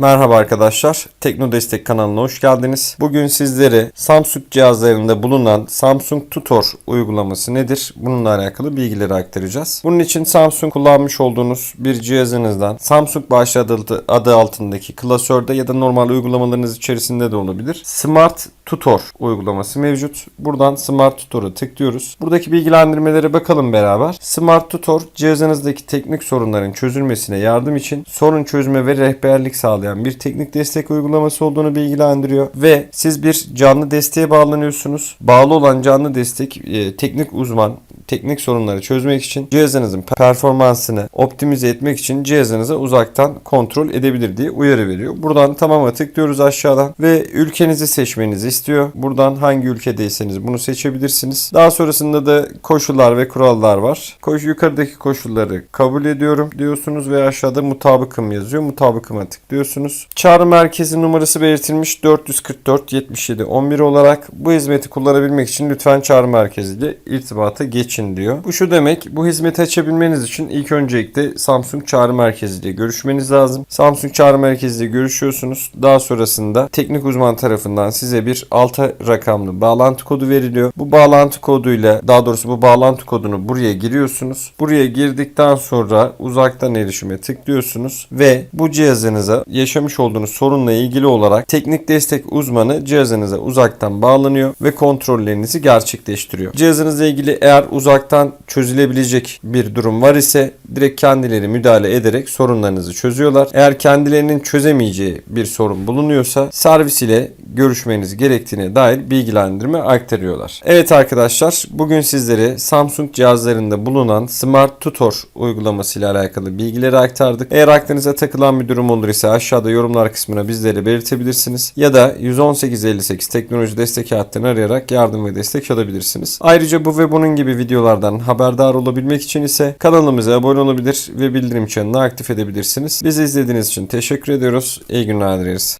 Merhaba arkadaşlar, Tekno Destek kanalına hoş geldiniz. Bugün sizlere Samsung cihazlarında bulunan Samsung Tutor uygulaması nedir? Bununla alakalı bilgileri aktaracağız. Bunun için Samsung kullanmış olduğunuz bir cihazınızdan Samsung başlığı adı, altındaki klasörde ya da normal uygulamalarınız içerisinde de olabilir. Smart Tutor uygulaması mevcut. Buradan Smart Tutor'a tıklıyoruz. Buradaki bilgilendirmelere bakalım beraber. Smart Tutor cihazınızdaki teknik sorunların çözülmesine yardım için sorun çözme ve rehberlik sağlayan bir teknik destek uygulaması olduğunu bilgilendiriyor ve siz bir canlı desteğe bağlanıyorsunuz. Bağlı olan canlı destek e, teknik uzman teknik sorunları çözmek için cihazınızın performansını optimize etmek için cihazınızı uzaktan kontrol edebilir diye uyarı veriyor. Buradan tamama tıklıyoruz aşağıdan ve ülkenizi seçmenizi istiyor. Buradan hangi ülkedeyseniz bunu seçebilirsiniz. Daha sonrasında da koşullar ve kurallar var. Koş yukarıdaki koşulları kabul ediyorum diyorsunuz ve aşağıda mutabıkım yazıyor. Mutabıkıma tıklıyorsunuz. Çağrı merkezi numarası belirtilmiş 444 77 11 olarak bu hizmeti kullanabilmek için lütfen çağrı merkeziyle irtibata geçin diyor. Bu şu demek bu hizmeti açabilmeniz için ilk öncelikle Samsung çağrı merkeziyle görüşmeniz lazım. Samsung çağrı merkeziyle görüşüyorsunuz. Daha sonrasında teknik uzman tarafından size bir 6 rakamlı bağlantı kodu veriliyor. Bu bağlantı koduyla daha doğrusu bu bağlantı kodunu buraya giriyorsunuz. Buraya girdikten sonra uzaktan erişime tıklıyorsunuz ve bu cihazınıza yaşamış olduğunuz sorunla ilgili olarak teknik destek uzmanı cihazınıza uzaktan bağlanıyor ve kontrollerinizi gerçekleştiriyor. Cihazınızla ilgili eğer uzaktan çözülebilecek bir durum var ise direkt kendileri müdahale ederek sorunlarınızı çözüyorlar. Eğer kendilerinin çözemeyeceği bir sorun bulunuyorsa servis ile görüşmeniz gerektiğine dair bilgilendirme aktarıyorlar. Evet arkadaşlar bugün sizlere Samsung cihazlarında bulunan Smart Tutor uygulaması ile alakalı bilgileri aktardık. Eğer aklınıza takılan bir durum olur ise aşağıda yorumlar kısmına bizlere belirtebilirsiniz. Ya da 11858 teknoloji destek hattını arayarak yardım ve destek alabilirsiniz. Ayrıca bu ve bunun gibi videolardan haberdar olabilmek için ise kanalımıza abone olabilir ve bildirim çanını aktif edebilirsiniz. Bizi izlediğiniz için teşekkür ediyoruz. İyi günler dileriz.